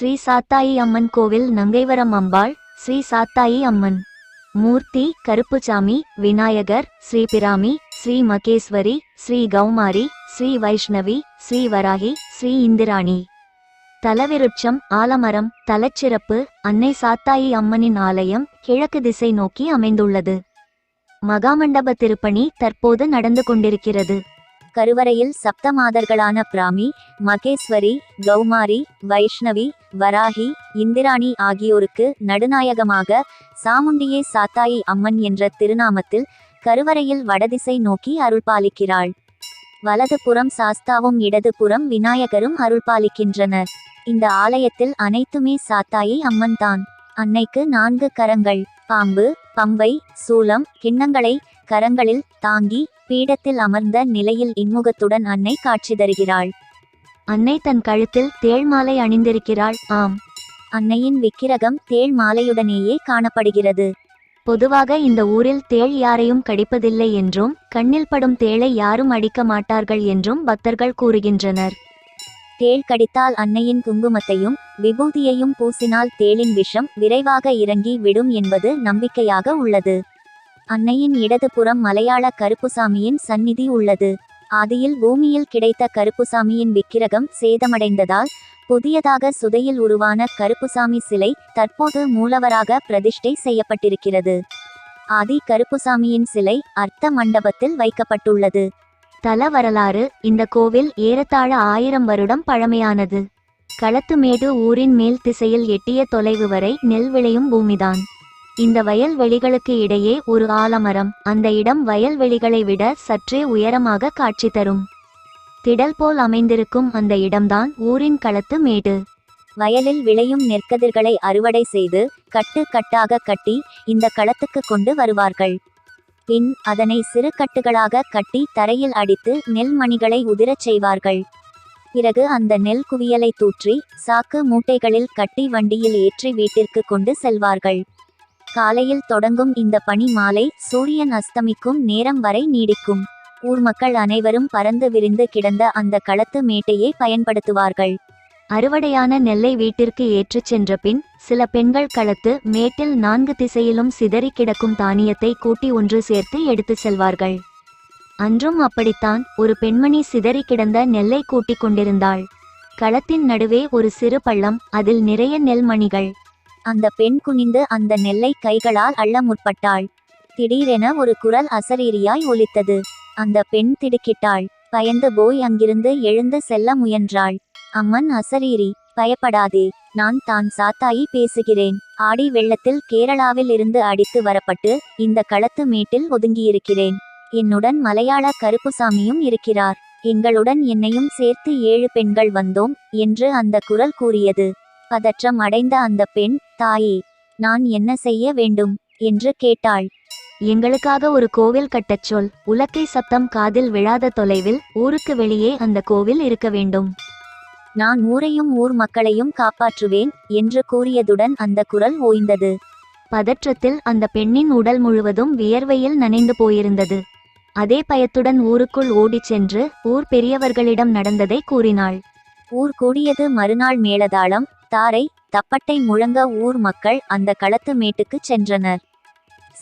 ஸ்ரீ சாத்தாயி அம்மன் கோவில் நங்கைவரம் அம்பாள் ஸ்ரீ சாத்தாயி அம்மன். மூர்த்தி கருப்புசாமி விநாயகர் ஸ்ரீ பிராமி ஸ்ரீ மகேஸ்வரி ஸ்ரீ கௌமாரி ஸ்ரீ வைஷ்ணவி ஸ்ரீ வராகி ஸ்ரீ இந்திராணி. தலவிருட்சம் ஆலமரம் தலச்சிறப்பு அன்னை சாத்தாயி அம்மனின் ஆலயம் கிழக்கு திசை நோக்கி அமைந்துள்ளது. மகாமண்டப திருப்பணி தற்போது நடந்து கொண்டிருக்கிறது. கருவறையில் சப்தமாதர்களான பிராமி மகேஸ்வரி கௌமாரி வைஷ்ணவி வராகி இந்திராணி ஆகியோருக்கு நடுநாயகமாக சாமுண்டியே சாத்தாயி அம்மன் என்ற திருநாமத்தில் கருவறையில் வடதிசை நோக்கி அருள்பாலிக்கிறாள். வலது புறம் சாஸ்தாவும் இடது புறம் விநாயகரும் அருள்பாலிக்கின்றனர். இந்த ஆலயத்தில் அனைத்துமே சாத்தாயி அம்மன் தான் அன்னைக்கு நான்கு கரங்கள் பாம்பு பம்பை சூலம் கிண்ணங்களை கரங்களில் தாங்கி பீடத்தில் அமர்ந்த நிலையில் இன்முகத்துடன் அன்னை காட்சி தருகிறாள். அன்னை தன் கழுத்தில் தேள் மாலை அணிந்திருக்கிறாள். ஆம். அன்னையின் விக்கிரகம் தேள் மாலையுடனேயே காணப்படுகிறது. பொதுவாக இந்த ஊரில் தேள் யாரையும் கடிப்பதில்லை என்றும் கண்ணில் படும் தேளை யாரும் அடிக்க மாட்டார்கள் என்றும் பக்தர்கள் கூறுகின்றனர். தேள் கடித்தால் அன்னையின் குங்குமத்தையும் விபூதியையும் பூசினால் தேளின் விஷம் விரைவாக இறங்கி விடும் என்பது நம்பிக்கையாக உள்ளது. அன்னையின் இடதுபுறம் மலையாள கருப்புசாமியின் சந்நிதி உள்ளது. ஆதியில் பூமியில் கிடைத்த கருப்புசாமியின் விக்கிரகம் சேதமடைந்ததால் புதியதாக சுதையில் உருவான கருப்புசாமி சிலை தற்போது மூலவராக பிரதிஷ்டை செய்யப்பட்டிருக்கிறது. ஆதி கருப்புசாமியின் சிலை அர்த்த மண்டபத்தில் வைக்கப்பட்டுள்ளது. தல வரலாறு இந்த கோவில் ஏறத்தாழ ஆயிரம் வருடம் பழமையானது. களத்துமேடு ஊரின் மேல் திசையில் எட்டிய தொலைவு வரை நெல் விளையும் பூமிதான். இந்த வயல்வெளிகளுக்கு இடையே ஒரு ஆலமரம் அந்த இடம் வயல்வெளிகளை விட சற்றே உயரமாக காட்சி தரும். திடல் போல் அமைந்திருக்கும் அந்த இடம்தான் ஊரின் களத்து மேடு. வயலில் விளையும் நெற்கதிர்களை அறுவடை செய்து கட்டு கட்டாக கட்டி இந்த களத்துக்கு கொண்டு வருவார்கள். பின் அதனை சிறு கட்டுகளாக கட்டி தரையில் அடித்து நெல் மணிகளை உதிரச் செய்வார்கள். பிறகு அந்த நெல் குவியலை தூற்றி சாக்கு மூட்டைகளில் கட்டி வண்டியில் ஏற்றி வீட்டிற்கு கொண்டு செல்வார்கள். காலையில் தொடங்கும் இந்த பணி மாலை சூரியன் அஸ்தமிக்கும் நேரம் வரை நீடிக்கும். ஊர் மக்கள் அனைவரும் பறந்து விரிந்து கிடந்த அந்த களத்து மேட்டையே பயன்படுத்துவார்கள். அறுவடையான நெல்லை வீட்டிற்கு ஏற்றுச் சென்ற பின் சில பெண்கள் களத்து மேட்டில் நான்கு திசையிலும் சிதறி கிடக்கும் தானியத்தை கூட்டி ஒன்று சேர்த்து எடுத்துச் செல்வார்கள். அன்றும் அப்படித்தான் ஒரு பெண்மணி சிதறி கிடந்த நெல்லை கூட்டிக் கொண்டிருந்தாள். களத்தின் நடுவே ஒரு சிறு பள்ளம் அதில் நிறைய நெல்மணிகள். அந்த பெண் குனிந்து அந்த நெல்லை கைகளால் அள்ள முற்பட்டாள். திடீரென ஒரு குரல் அசரீரியாய் ஒலித்தது. அந்த பெண் திடுக்கிட்டாள். பயந்து போய் அங்கிருந்து எழுந்து செல்ல முயன்றாள். அம்மன் அசரீரி பயப்படாதே. நான் தான் சாத்தாயி பேசுகிறேன். ஆடி வெள்ளத்தில் கேரளாவில் இருந்து அடித்து வரப்பட்டு இந்த களத்து மேட்டில் ஒதுங்கியிருக்கிறேன். என்னுடன் மலையாள கருப்புசாமியும் இருக்கிறார். எங்களுடன் என்னையும் சேர்த்து ஏழு பெண்கள் வந்தோம் என்று அந்த குரல் கூறியது. பதற்றம் அடைந்த அந்த பெண் தாயே நான் என்ன செய்ய வேண்டும்? என்று கேட்டாள். எங்களுக்காக ஒரு கோவில் கட்டச் சொல். உலக்கை சத்தம் காதில் விழாத தொலைவில் ஊருக்கு வெளியே அந்த கோவில் இருக்க வேண்டும். நான் ஊரையும் ஊர் மக்களையும் காப்பாற்றுவேன் என்று கூறியதுடன் அந்த குரல் ஓய்ந்தது. பதற்றத்தில் அந்த பெண்ணின் உடல் முழுவதும் வியர்வையில் நனைந்து போயிருந்தது. அதே பயத்துடன் ஊருக்குள் ஓடிச் சென்று ஊர் பெரியவர்களிடம் நடந்ததை கூறினாள். ஊர் கூடியது மறுநாள் மேலதாளம் தாரை தப்பட்டை முழங்க ஊர் மக்கள் அந்த களத்து மேட்டுக்கு சென்றனர்.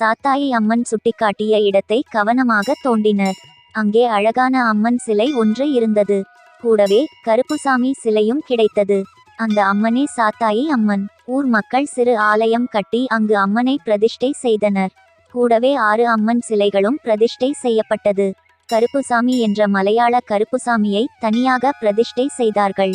சாத்தாயி அம்மன் சுட்டிக்காட்டிய இடத்தை கவனமாக தோண்டினர். அங்கே அழகான அம்மன் சிலை ஒன்று இருந்தது. கூடவே கருப்புசாமி சிலையும் கிடைத்தது. அந்த அம்மனே சாத்தாயி அம்மன். ஊர் மக்கள் சிறு ஆலயம் கட்டி அங்கு அம்மனை பிரதிஷ்டை செய்தனர். கூடவே ஆறு அம்மன் சிலைகளும் பிரதிஷ்டை செய்யப்பட்டது. கருப்புசாமி என்ற மலையாள கருப்புசாமியை தனியாக பிரதிஷ்டை செய்தார்கள்.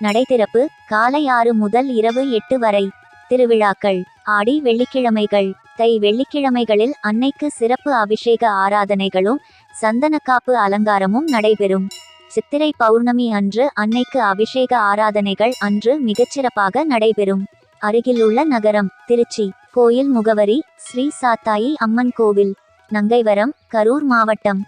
நடைதிறப்பு காலை ஆறு முதல் இரவு எட்டு வரை. திருவிழாக்கள் ஆடி வெள்ளிக்கிழமைகள். தை வெள்ளிக்கிழமைகளில் அன்னைக்கு சிறப்பு அபிஷேக ஆராதனைகளும் சந்தனக்காப்பு அலங்காரமும் நடைபெறும். சித்திரை பௌர்ணமி அன்று அன்னைக்கு அபிஷேக ஆராதனைகள் அன்று மிகச்சிறப்பாக நடைபெறும். அருகிலுள்ள நகரம் திருச்சி. கோயில் முகவரி ஸ்ரீ சாத்தாயி அம்மன் கோவில். நங்கைவரம் கரூர் மாவட்டம்.